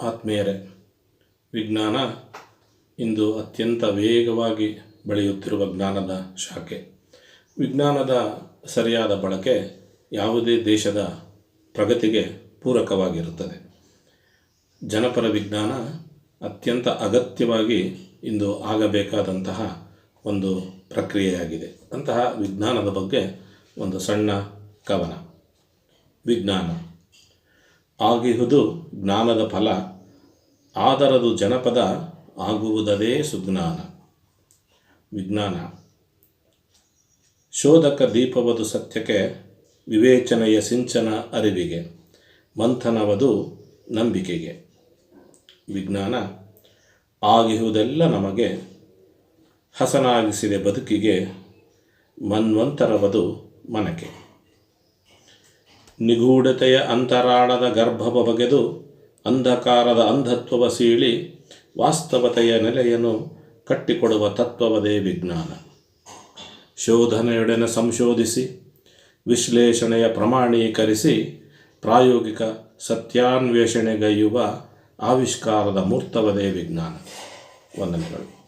ಆತ್ಮೀಯರೇ, ವಿಜ್ಞಾನ ಇಂದು ಅತ್ಯಂತ ವೇಗವಾಗಿ ಬೆಳೆಯುತ್ತಿರುವ ಜ್ಞಾನದ ಶಾಖೆ. ವಿಜ್ಞಾನದ ಸರಿಯಾದ ಬಳಕೆ ಯಾವುದೇ ದೇಶದ ಪ್ರಗತಿಗೆ ಪೂರಕವಾಗಿರುತ್ತದೆ. ಜನಪರ ವಿಜ್ಞಾನ ಅತ್ಯಂತ ಅಗತ್ಯವಾಗಿ ಇಂದು ಆಗಬೇಕಾದಂತಹ ಒಂದು ಪ್ರಕ್ರಿಯೆಯಾಗಿದೆ. ಅಂತಹ ವಿಜ್ಞಾನದ ಬಗ್ಗೆ ಒಂದು ಸಣ್ಣ ಕವನ. ವಿಜ್ಞಾನ. ಆಗಿಹುದು ಜ್ಞಾನದ ಫಲ, ಆದರದು ಜನಪದ ಆಗುವುದದೇ ಸುಜ್ಞಾನ. ವಿಜ್ಞಾನ. ಶೋಧಕ ದೀಪವದು ಸತ್ಯಕ್ಕೆ, ವಿವೇಚನೆಯ ಸಿಂಚನ ಅರಿವಿಗೆ, ಮಂಥನವದು ನಂಬಿಕೆಗೆ. ವಿಜ್ಞಾನ. ಆಗಿಹುದೆಲ್ಲ ನಮಗೆ ಹಸನಾಗಿಸಿದೆ ಬದುಕಿಗೆ ಮನ್ವಂತರವದು ಮನಕೆ ನಿಗೂಢತೆಯ ಅಂತರಾಳದ ಗರ್ಭವ ಬಗೆದು ಅಂಧಕಾರದ ಅಂಧತ್ವವ ಸೀಳಿ ವಾಸ್ತವತೆಯ ನೆಲೆಯನ್ನು ಕಟ್ಟಿಕೊಡುವ ತತ್ವವದೇ ವಿಜ್ಞಾನ. ಶೋಧನೆಯೊಡನೆ ಸಂಶೋಧಿಸಿ, ವಿಶ್ಲೇಷಣೆಯ ಪ್ರಮಾಣೀಕರಿಸಿ, ಪ್ರಾಯೋಗಿಕ ಸತ್ಯಾನ್ವೇಷಣೆಗೈಯುವ ಆವಿಷ್ಕಾರದ ಮೂರ್ತವದೇ ವಿಜ್ಞಾನ. ವಂದನೆಗಳು.